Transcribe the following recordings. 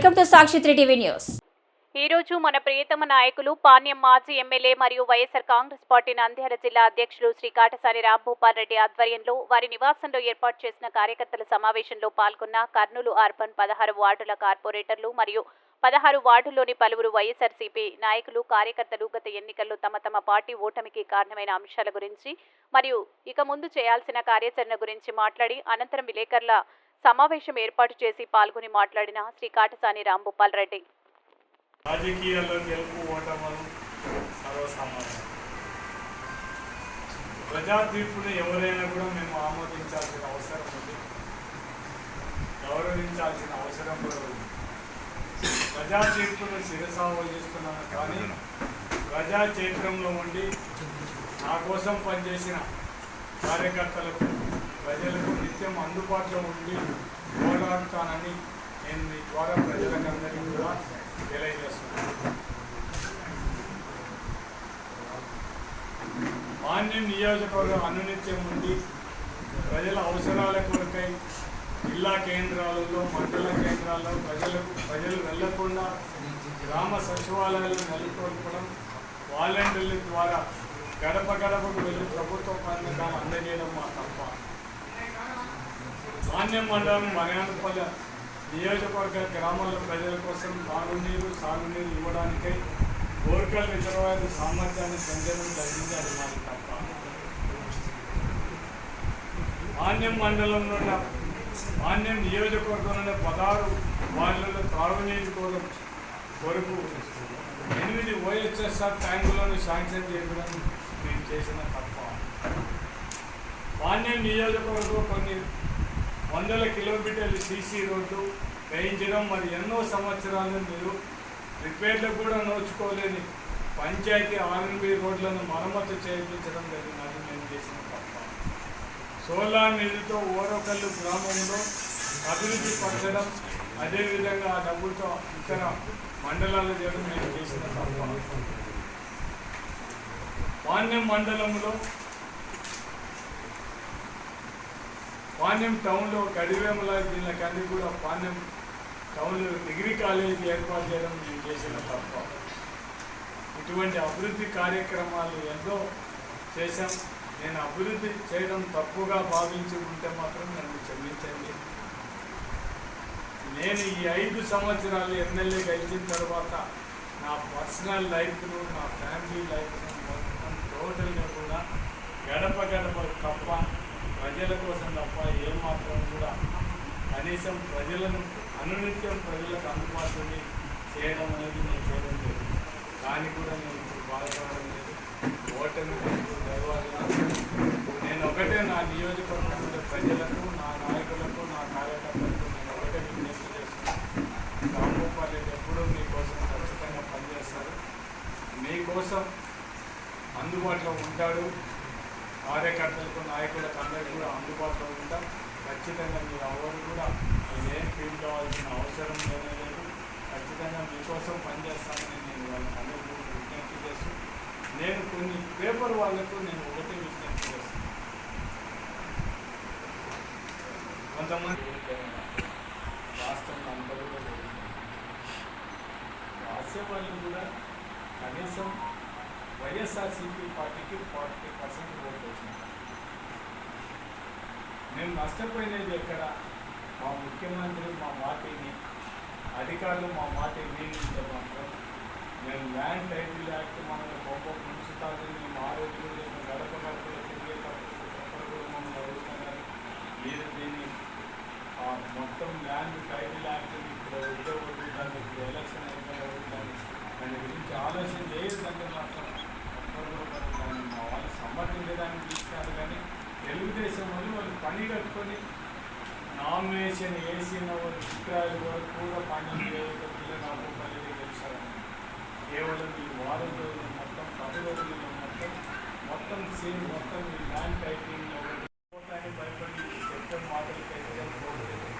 Welcome to Sakshi three TV news. ఈ రోజు మన ప్రియతమ నాయకులు పాణ్యం మాజీ ఎమ్మెల్యే మరియు వైఎస్ఆర్ కాంగ్రెస్ పార్టీ నంద్యాల జిల్లా అధ్యక్షులు శ్రీ కాటసాని రాంభూపాల్ రెడ్డి ఆధ్వర్యంలో వారి నివాసంలో ఏర్పాటు చేసిన కార్యకర్తల సమావేశంలో పాల్గొన్న కర్నూలు అర్బన్ పదహారు వార్డుల కార్పొరేటర్లు మరియు పదహారు వార్డుల్లోని పలువురు వైఎస్ఆర్సీపీ నాయకులు కార్యకర్తలు గత ఎన్నికల్లో తమ తమ పార్టీ ఓటమికి కారణమైన అంశాల గురించి మరియు ఇక ముందు చేయాల్సిన కార్యాచరణ గురించి మాట్లాడి అనంతరం విలేకరుల సమావేశం ఏర్పాటు చేసి పాల్గొని మాట్లాడిన శ్రీ కాటసాని రాంభూపాల్ రెడ్డి. రాజకీయాల్లో గెలుపు ఓటములు సర్వసామాన్యం ప్రజా తీర్పుని ఎవరైనా కూడా మేము ఆమోదించాల్సిన అవసరం ఉంది. గౌరవించాల్సిన అవసరం కూడా ఉంది. ప్రజా తీర్పును శిరసావహిస్తున్నాను కానీ ప్రజా చైత్రంలో ఉండి నా కోసం పనిచేసిన కార్యకర్తలకు ప్రజలకు నిత్యం అందుబాటులో ఉండి పోరాడుతానని నేను మీ ద్వారా ప్రజలకందరికీ కూడా తెలియజేస్తున్నాను. మాన్యం నియోజకవర్గం అనునిత్యం ఉండి ప్రజల అవసరాల కొరకై జిల్లా కేంద్రాలలో మండల కేంద్రాల్లో ప్రజలకు ప్రజలు వెళ్ళకుండా గ్రామ సచివాలయాలు నెలకొల్పడం వాలంటీర్ల ద్వారా గడప గడపకు వెళ్ళి ప్రభుత్వ పథకాలు అందజేయడం మా తప్ప మాన్యం మండలం మర్యాదపల్లి నియోజకవర్గ గ్రామాల ప్రజల కోసం తాగునీరు సాగునీరు ఇవ్వడానికై బోర్కల్ రిజర్వాయర్ సామర్థ్యాన్ని పెంచడం జరిగింది అది మాది తప్ప మాన్యం మండలంలో ఉన్న మాన్యం నియోజకవర్గంలోని పదహారు వార్డులలో త్రాగునీరు కోసం కొరకు ఎనిమిది ఓఎస్ఎస్ఆర్ ట్యాంకులను శాంక్షన్ చేయడం మేము చేసిన తప్ప మాన్యం నియోజకవర్గం కొన్ని వందల కిలోమీటర్లు సీసీ రోడ్డు వేయించడం మరి ఎన్నో సంవత్సరాలు మీరు రిపేర్లకు కూడా నోచుకోలేని పంచాయతీ ఆర్ఎన్బి రోడ్లను మరమ్మతు చేయించడం జరిగినది మేము చేసిన తప్ప. సోలార్ నిధితో ఓరకల్లు గ్రామంలో అభివృద్ధి పరచడం అదేవిధంగా ఆ డబ్బుతో ఇతర మండలాలు చేయడం మేము చేసిన తప్ప. మాన్యం మండలంలో పాణ్యం టౌన్లో గడివేముల దీనికన్నీ కూడా పాణ్యం టౌన్లో డిగ్రీ కాలేజీ ఏర్పాటు చేయడం నేను చేసిన తప్ప ఇటువంటి అభివృద్ధి కార్యక్రమాలు ఎంతో చేశాం. నేను అభివృద్ధి చేయడం తప్పుగా భావించి ఉంటే మాత్రం నన్ను క్షమించండి. నేను ఈ ఐదు సంవత్సరాలు ఎమ్మెల్యే గెలిచిన తర్వాత నా పర్సనల్ లైఫ్ను నా ఫ్యామిలీ లైఫ్ను మొత్తం టోటల్గా కూడా గడప గడప తప్ప ప్రజల కోసం తప్ప ఏమాత్రం కూడా కనీసం ప్రజలను అనునిత్యం ప్రజలకు అందుబాటుని చేయడం అనేది నేను చేయడం లేదు. దాన్ని కూడా నేను ఇప్పుడు బాధపడడం లేదు. ఓటమి నాకు నేను ఒకటే నా నియోజకవర్గంలో ప్రజలకు నా నాయకులు నా కార్యకర్తలకు నేను ఒకటే విజ్ఞప్తి చేస్తున్నాను రాంగోపాల్ రెడ్డి ఎప్పుడూ మీకోసం ఖచ్చితంగా పనిచేస్తారు మీకోసం అందుబాటులో ఉంటాడు కార్యకర్తలకు నాయకులకు అందరికీ కూడా అందుబాటులో ఉంటాం ఖచ్చితంగా మీరు ఎవరు కూడా మీరేం ఫీల్ కావాల్సిన అవసరం లేనే లేదు ఖచ్చితంగా మీకోసం పనిచేస్తానని నేను వాళ్ళకి అందరికీ కూడా విజ్ఞప్తి చేస్తూ నేను కొన్ని పేపర్ వాళ్ళకు నేను ఒకటే విజ్ఞప్తి చేస్తాను కొంతమంది రాష్ట్రంలో అందరూ కూడా లేదు. రాసే వాళ్ళు కూడా కనీసం వైఎస్ఆర్సీపీ పార్టీకి ఫార్టీ పర్సెంట్ ఓట్లు వచ్చింది మేము నష్టపోయినది ఎక్కడ మా ముఖ్యమంత్రి మా మాటిని అధికారులు మా మాట వినింటే మాత్రం మేము ల్యాండ్ టైటిల్ యాక్ట్ మనల్ని గొప్ప మున్సిపాలిటీ మేము రోజులు గడప గడపలు తిరిగే మమ్మల్ని అడుగుతున్నారు మీరు దీన్ని ఆ మొత్తం ల్యాండ్ టైటిల్ యాక్ట్ ఇప్పుడు ఉద్యోగులు ఇప్పుడు ఎలక్షన్ అయిపోయిన దాని గురించి ఆలోచన చేయొద్దంటే మాత్రం దాన్ని మా వాళ్ళు సమర్థించడానికి తీసుకున్నారు కానీ తెలుగుదేశం వాళ్ళు వాళ్ళు పని కట్టుకొని నామినేషన్ వేసిన చిత్రాలు వరకు కూడా పని పిల్లలు పల్లెలు గెలిచారని కేవలం ఈ వారం రోజులు మొత్తం పది రోజులు మొత్తం మొత్తం సీన్ మొత్తం ఈ ల్యాండ్ టైటింగ్ పోతానికి భయపడి చెప్పిన మాటలు అయితే పోలేదు.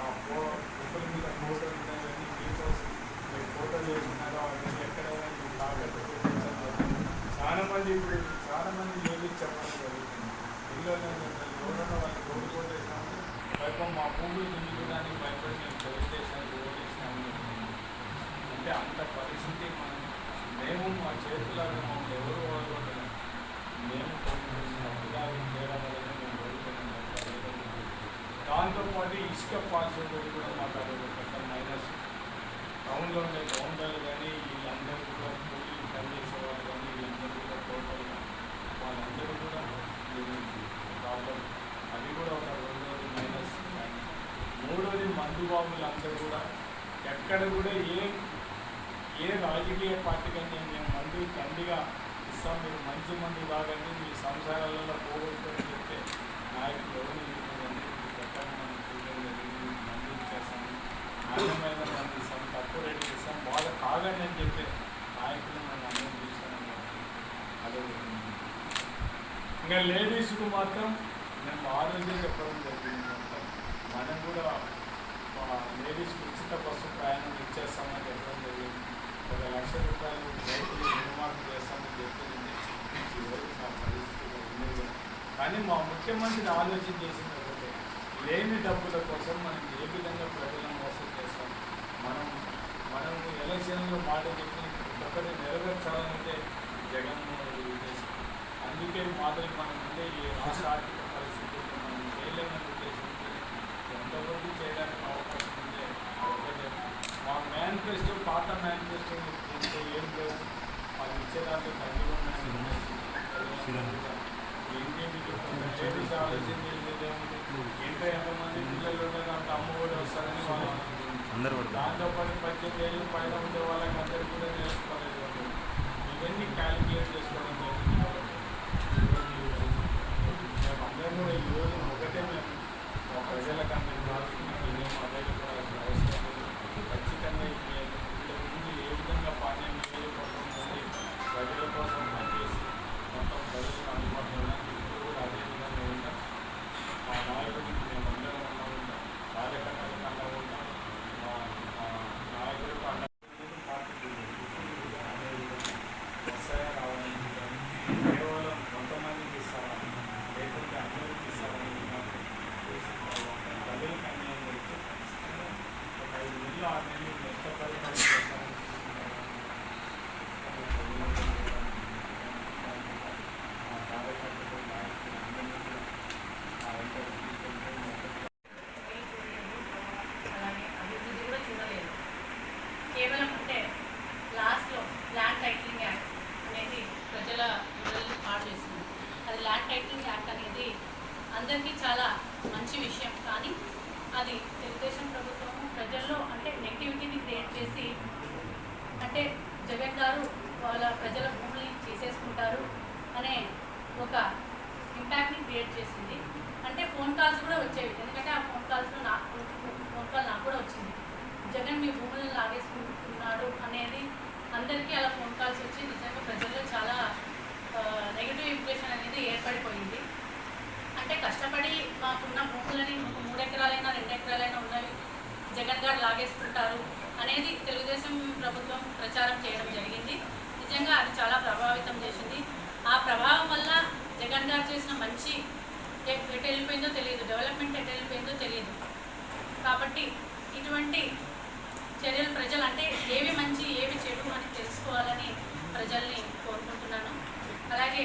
ఆ ఫో ఫోటోల మీద ఫోటోలు ఉన్నాయని మీకోసం మీరు ఫోటోలు వేసుకున్నారో అవన్నీ ఎక్కడైనా మీరు తాకట్టు చాలా మంది ఇప్పుడు చాలా మంది ఏమి చెప్పడం జరుగుతుంది. ఇల్లు ఎవరన్నా మా భూములు దున్నుకోవడానికి భయపడి మేము పోలీస్ స్టేషన్కి ఓటేసినాము అంటే అంత పరిస్థితి మనం మేము మా చేతులాగా మమ్మల్ని ఎవరు ఓడగొట్టలేదు మేము కొన్ని చేయడం వల్ల మేము ఓడిపోయినాం దాంతోపాటు ఇసుక పాల్చడం కూడా మాకు అది పెద్ద మైనస్ టౌన్లో ఉండే గౌండర్లు కానీ వీళ్ళందరూ కూడా కూలీలు పనిచేసే వాళ్ళు కానీ వీళ్ళందరూ కూడా టోటల్గా వాళ్ళందరూ కూడా ప్రాబ్లం అది కూడా ఒక మైనస్ మూడోది మందు బాబులందరూ కూడా. ఎక్కడ కూడా ఏ ఏ రాజకీయ పార్టీకైనా మేము మందు తండ్రిగా ఇస్తాం మీరు మంచి మందు కాదండి మీ సంసారాలలో పోగొట్టుకొని చెప్తే నాయకులు ఎవరు ఎక్కడ మందు ఇచ్చేస్తాము నాణ్యమైన మందు ఇస్తాం తక్కువ రేటు ఇస్తాం బాగా తాగండి అని చెప్పే నాయకులు మనం అందరం చూస్తున్నాం అదే ఇంకా లేడీస్కు మాత్రం మేము ఆ రోజే చెప్పడం జరిగింది మనం కూడా మా లేడీస్కి ఉచిత బస్సు ప్రయాణం ఇచ్చేస్తామని చెప్పడం జరిగింది. ఒక లక్ష రూపాయలు రైతులు రుణమాఫీ చేస్తామని చెప్పింది ఈరోజు మా పరిస్థితి ఉండేది. కానీ మా ముఖ్యమంత్రి ఆలోచన చేసింది ఒకటే లేని డబ్బుల కోసం మనం ఏ విధంగా ప్రజలను మోసం చేస్తాం? మనం మనం ఎలక్షన్లో మాట చెప్పి ఒకటి నెరవేర్చాలని జగన్మోహన్ రెడ్డి ఉద్దేశం అందుకే మాదిరి మనం ఉంటే ఈ రాష్ట్ర ఆర్థిక పరిస్థితుల్లో మనం చేయలేమని ఉద్దేశంతో ఎంతవరకు చేయడానికి అవకాశం ఉంటే ఒకటే మా మేనిఫెస్టో పాత మేనిఫెస్టో దీంట్లో ఏం లేవు వాళ్ళు ఇచ్చేదాంట్లో తగ్గి ఉన్నాయి ఇంటింటికి లేడీస్ ఆలోచన చేసేది ఏముంది ఇంట్లో ఎంతమంది పిల్లలు ఉండదు అంత అమ్మ కూడా వస్తారని వాళ్ళు అందరూ పడతారు దాంతో పాటు పద్దెనిమిది ఏళ్ళు పైన ఉండే వాళ్ళకి అందరికీ కూడా నేర్చుకోలేదు వాళ్ళు. ఇవన్నీ క్యాలిక్యులేట్ చేసుకోవడం జరిగింది కాబట్టి మేము అందరం కూడా ఈ రోజు ఒకటే మేము మా ప్రజలకు అందరికీ రాసుకున్నాం ఇదేం అదే కూడా అసలు అవసరం లేదు ఖచ్చితంగా ఇది ఇంతకు ముందు ఏ విధంగా పానీయం నియోజకవర్గం ప్రజల కోసం పనిచేసి మొత్తం ప్రజలకు అందుబాటులో ఉన్నాం ఇప్పుడు కూడా అదే విధంగా ఉంటాం మా నాయకుడికి మేము అందరం అన్నా ఉంటాం కార్యకర్తలకు అన్నా ఉంటాం మా మా నాయకుడికి అన్న పార్టీకి వస్తాయా రావాలని కేవలం కొంతమందికి ఇస్తారా లేకుంటే అందరికీ ఇస్తారని మాత్రం చూసి మొత్తం ప్రజలకు అన్యాయం చేస్తే ఖచ్చితంగా ఒక ఐదు నెలలు ఆరు నెలలు ఎంత పరిపాలన చేస్తామని మా కార్యకర్తలు నాయకులు అందరినీ కూడా ఆ వెంట తీసుకెళ్తే మొత్తం అలాగే అభివృద్ధి కూడా చూడలేదు కేవలం అంటే లాస్ట్లో ల్యాండ్ టైటిలింగ్ యాక్ట్ అనేది ప్రజల విడుదలని పాడు చేస్తుంది అది ల్యాండ్ టైటిలింగ్ యాక్ట్ అనేది అందరికీ చాలా మంచి విషయం కానీ అది తెలుగుదేశం ప్రభుత్వం ప్రజల్లో అంటే నెగిటివిటీని క్రియేట్ చేసి అంటే జగన్ గారు వాళ్ళ ప్రజల భూముల్ని చేసేసుకుంటారు అనే ఒక ఇంపాక్ట్ని క్రియేట్ చేసింది అంటే ఫోన్ కాల్స్ కూడా వచ్చేవి ఎందుకంటే ఆ ఫోన్ కాల్స్లో నాకు ఫోన్ కాల్ నాకు కూడా వచ్చింది జగన్ మీ భూములను లాగేసుకుంటున్నాడు అనేది అందరికీ అలా ఫోన్ కాల్స్ వచ్చి నిజంగా ప్రజల్లో చాలా నెగిటివ్ ఇంప్రెషన్ అనేది ఏర్పడిపోయింది అంటే కష్టపడి మాకున్న భూములని ఒక మూడు ఎకరాలైనా రెండు ఎకరాలైనా ఉన్నవి జగన్ గారు లాగేసుకుంటారు అనేది తెలుగుదేశం ప్రభుత్వం ప్రచారం చేయడం జరిగింది. నిజంగా అది చాలా ప్రభావితం చేసింది. ఆ ప్రభావం వల్ల జగన్ గారు చేసిన మంచి ఎటు వెళ్ళిపోయిందో తెలియదు. డెవలప్మెంట్ ఎటు వెళ్ళిపోయిందో తెలియదు. కాబట్టి ఇటువంటి చర్యలు ప్రజలు అంటే ఏవి మంచి ఏవి చెడు అని తెలుసుకోవాలని ప్రజల్ని కోరుకుంటున్నాను. అలాగే